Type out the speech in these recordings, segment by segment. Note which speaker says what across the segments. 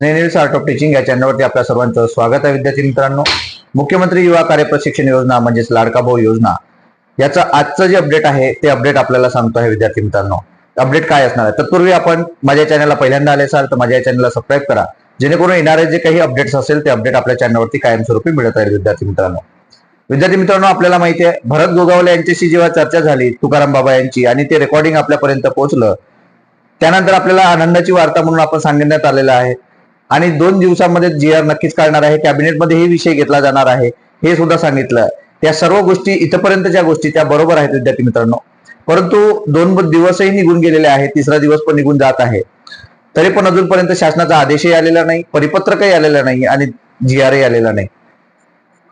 Speaker 1: नेनेल्स art of teaching या चॅनलवरती आपल्या सर्वांचं स्वागत आहे विद्यार्थी मित्रांनो. मुख्यमंत्री युवा कार्य प्रशिक्षण योजना म्हणजेच लाडका भाऊ योजना. याचं आजचं जे अपडेट आहे ते अपडेट आपल्याला सांगतो आहे विद्यार्थी मित्रांनो. अपडेट काय असणार आहे? तत्पूर्वी आपण माझ्या चॅनलला पहिल्यांदा आले असाल तर माझ्या या चॅनलला सबस्क्राईब करा. जेणेकरून येणारे जे काही अपडेट्स असेल ते अपडेट आपल्या चॅनलवरती कायमस्वरूपी मिळत राहील विद्यार्थी मित्रांनो. विद्यार्थी मित्रांनो आपल्याला माहिती आहे भरत गोगावले यांच्याशी जेव्हा चर्चा झाली तुकाराम बाबा यांची आणि ते रेकॉर्डिंग आपल्यापर्यंत पोहोचलं त्यानंतर आपल्याला आनंदाची वार्ता म्हणून आपण सांगण्यात आलेलं आहे. आणि दोन दिवसामध्ये जी आर नक्कीच काढणार आहे. कॅबिनेटमध्ये हे विषय घेतला जाणार आहे. हे सुद्धा सांगितलं. त्या सर्व गोष्टी इथपर्यंत ज्या गोष्टी त्या बरोबर आहेत विद्यार्थी मित्रांनो. परंतु दोन दिवसही निघून गेलेले आहेत. तिसरा दिवस पण निघून जात आहे. तरी पण अजूनपर्यंत शासनाचा आदेशही आलेला नाही परिपत्रकही आलेला नाही आणि जी आरही आलेला नाही.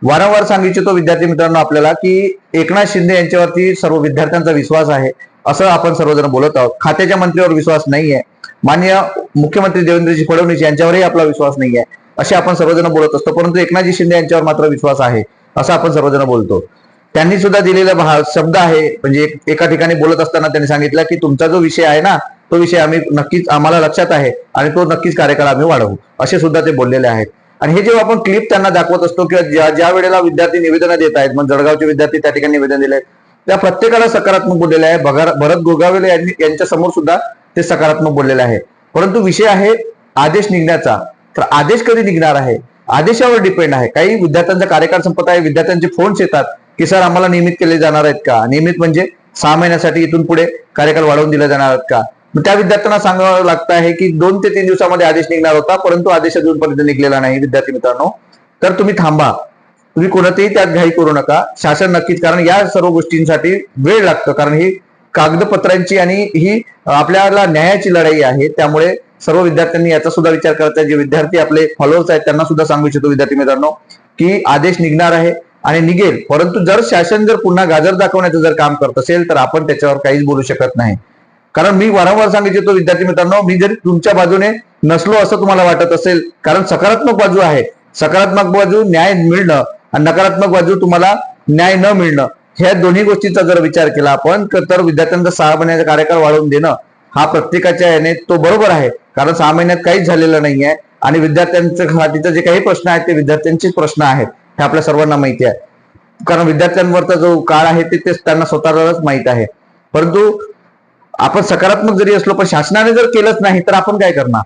Speaker 1: वारंवार सांगू इच्छितो विद्यार्थी मित्रांनो आपल्याला की एकनाथ शिंदे यांच्यावरती सर्व विद्यार्थ्यांचा विश्वास आहे. असं आपण सर्वजण बोलत आहोत. खात्याच्या मंत्र्यावर विश्वास नाहीये. मान्य मुख्यमंत्री देवेंद्रजी फडणवीस यांच्यावरही आपला विश्वास नाही आहे असे आपण सर्वजण बोलत असतो परंतु एकनाथजी शिंदे यांच्यावर मात्र विश्वास आहे असं आपण सर्वजण बोलतो. त्यांनी सुद्धा दिलेला शब्द आहे म्हणजे एका ठिकाणी बोलत असताना त्यांनी सांगितलं की तुमचा जो विषय आहे ना तो विषय आम्ही नक्कीच आम्हाला लक्षात आहे आणि तो नक्कीच कार्यकाळ आम्ही वाढवू असे सुद्धा ते बोललेले आहेत. आणि हे जेव्हा आपण क्लिप त्यांना दाखवत असतो किंवा ज्या ज्या वेळेला विद्यार्थी निवेदन देत आहेत मग जळगावचे विद्यार्थी त्या ठिकाणी निवेदन दिले त्या प्रत्येकाला सकारात्मक बोललेले आहे. भरत गोगावले यांनी यांच्या समोर सुद्धा ते सकारात्मक बोललेले आहे. परंतु विषय आहे आदेश निघण्याचा. तर आदेश कधी निघणार आहे? आदेशावर डिपेंड आहे. काही विद्यार्थ्यांचा कार्यकाळ संपत आहे विद्यार्थ्यांचे फोन्स येतात की सर आम्हाला नियमित केले जाणार आहेत का? नियमित म्हणजे सहा महिन्यासाठी इथून पुढे कार्यकाळ वाढवून दिले जाणार आहेत का? मग त्या विद्यार्थ्यांना सांगावं लागतं आहे की दोन ते तीन दिवसामध्ये आदेश निघणार होता परंतु आदेश अजूनपर्यंत निघलेला नाही विद्यार्थी मित्रांनो. तर तुम्ही थांबा. तुम्ही कोणतेही त्यात घाई करू नका. शासन नक्कीच कारण या सर्व गोष्टींसाठी वेळ लागतो कारण ही कागदपत्रांची आणि ही आपल्याला न्यायाची लढाई आहे. त्यामुळे सर्व विद्यार्थ्यांनी याचा सुद्धा विचार करता जे विद्यार्थी आपले फॉलोअर्स आहेत त्यांना सुद्धा सांगू इच्छितो विद्यार्थी मित्रांनो की आदेश निघणार आहे आणि निघेल. परंतु जर शासन जर पुन्हा गाजर दाखवण्याचं जर काम करत असेल तर आपण त्याच्यावर काहीच बोलू शकत नाही. कारण मी वारंवार सांगितलं विद्यार्थी मित्रांनो मी जरी तुमच्या बाजूने नसलो असं तुम्हाला वाटत असेल कारण सकारात्मक बाजू आहे. सकारात्मक बाजू न्याय मिळणं आणि नकारात्मक बाजू तुम्हाला न्याय न मिळणं. ह्या दोन्ही गोष्टींचा जर विचार केला आपण तर विद्यार्थ्यांचा सहा महिन्याचा कार्यकाळ वाढवून देणं हा प्रत्येकाच्या याने तो बरोबर आहे. कारण सहा महिन्यात काहीच झालेलं नाहीये आणि विद्यार्थ्यांच्या साठीचे जे काही प्रश्न आहेत ते विद्यार्थ्यांचेच प्रश्न आहेत हे आपल्या सर्वांना माहिती आहे. कारण विद्यार्थ्यांवरचा जो काळ आहे ते तेच त्यांना स्वतःलाच माहीत आहे. परंतु आपण सकारात्मक जरी असलो पण शासनाने जर केलंच नाही तर आपण काय करणार?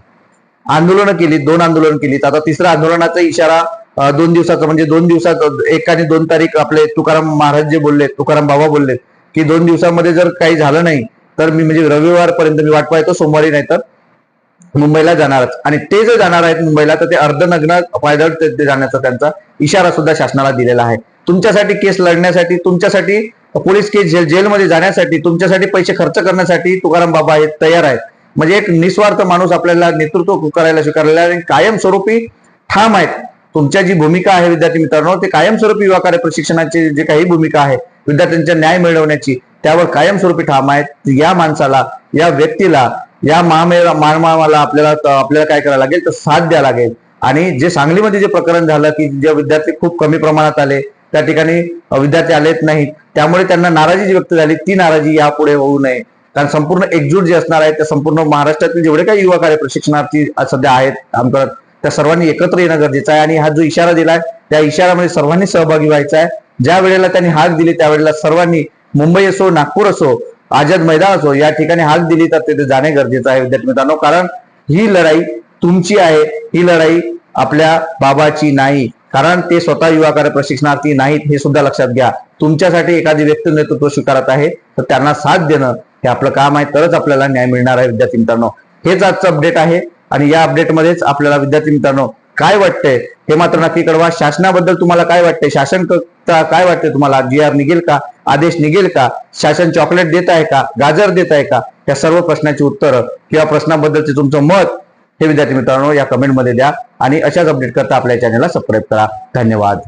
Speaker 1: आंदोलनं केली दोन आंदोलन केली आता तिसऱ्या आंदोलनाचा इशारा दोन दिवसाचा म्हणजे दोन दिवसात एक आणि दोन तारीख आपले तुकाराम महाराज जे बोलले तुकाराम बाबा बोलले की दोन दिवसामध्ये जर काही झालं नाही तर मी म्हणजे रविवारपर्यंत मी वाट पाहतो सोमवारी नाही तर मुंबईला जाणारच. आणि ते जर जाणार आहेत मुंबईला तर ते अर्धनग्न पायदळ जाण्याचा त्यांचा इशारा सुद्धा शासनाला दिलेला आहे. तुमच्यासाठी केस लढण्यासाठी तुमच्यासाठी पोलीस केस जेल जेलमध्ये जाण्यासाठी तुमच्यासाठी पैसे खर्च करण्यासाठी तुकाराम बाबा हे तयार आहेत. म्हणजे एक निस्वार्थ माणूस आपल्याला नेतृत्व करायला स्वीकारलेला आहे आणि कायमस्वरूपी ठाम आहेत. तुमच्या जी भूमिका आहे विद्यार्थी मित्रांनो ते कायमस्वरूपी युवा कार्य प्रशिक्षणाची जी काही भूमिका आहे विद्यार्थ्यांच्या न्याय मिळवण्याची त्यावर कायमस्वरूपी ठाम आहेत. या माणसाला या व्यक्तीला या महामेळा मानवाला आपल्याला आपल्याला काय करावं लागेल? तर साथ द्यावं लागेल. आणि जे सांगलीमध्ये जे प्रकरण झालं की जे विद्यार्थी खूप कमी प्रमाणात आले त्या ठिकाणी विद्यार्थी आलेत नाहीत. त्यामुळे त्यांना नाराजी जी व्यक्त झाली ती नाराजी यापुढे होऊ नये. कारण संपूर्ण एकजूट जे असणार आहे त्या संपूर्ण महाराष्ट्रातील जेवढे काही युवा कार्य प्रशिक्षणार्थी सध्या आहेत काम त्या सर्वांनी एकत्र येणं गरजेचं आहे. आणि हा जो इशारा दिलाय त्या इशाऱ्यामध्ये सर्वांनी सहभागी व्हायचा आहे. ज्या वेळेला त्यांनी हाक दिली त्यावेळेला सर्वांनी मुंबई असो नागपूर असो आझाद मैदान असो या ठिकाणी हाक दिली तर तिथे जाणे गरजेचं आहे विद्यार्थी मित्रांनो. कारण ही लढाई तुमची आहे. ही लढाई आपल्या बाबाची नाही. कारण ते स्वतः युवा कार्य प्रशिक्षणार्थी नाहीत हे सुद्धा लक्षात घ्या. तुमच्यासाठी एखादी व्यक्ती नेतृत्व स्वीकारत आहे तर त्यांना साथ देणं हे आपलं काम आहे. तरच आपल्याला न्याय मिळणार आहे विद्यार्थी मित्रांनो. हेच आजचं अपडेट आहे. आणि या अपडेटमध्येच आपल्याला विद्यार्थी मित्रांनो काय वाटतंय? हे मात्र नक्की कळवा. शासनाबद्दल तुम्हाला काय वाटतंय? शासन क- काय वाटतंय तुम्हाला? जी आर निघेल का? आदेश निघेल का? शासन चॉकलेट देत आहे का? गाजर देत आहे का? या सर्व प्रश्नाची उत्तरं किंवा प्रश्नाबद्दलचे तुमचं मत हे विद्यार्थी मित्रांनो या कमेंटमध्ये द्या. आणि अशाच अपडेट करता आपल्या चॅनलला सबस्क्राईब करा. धन्यवाद.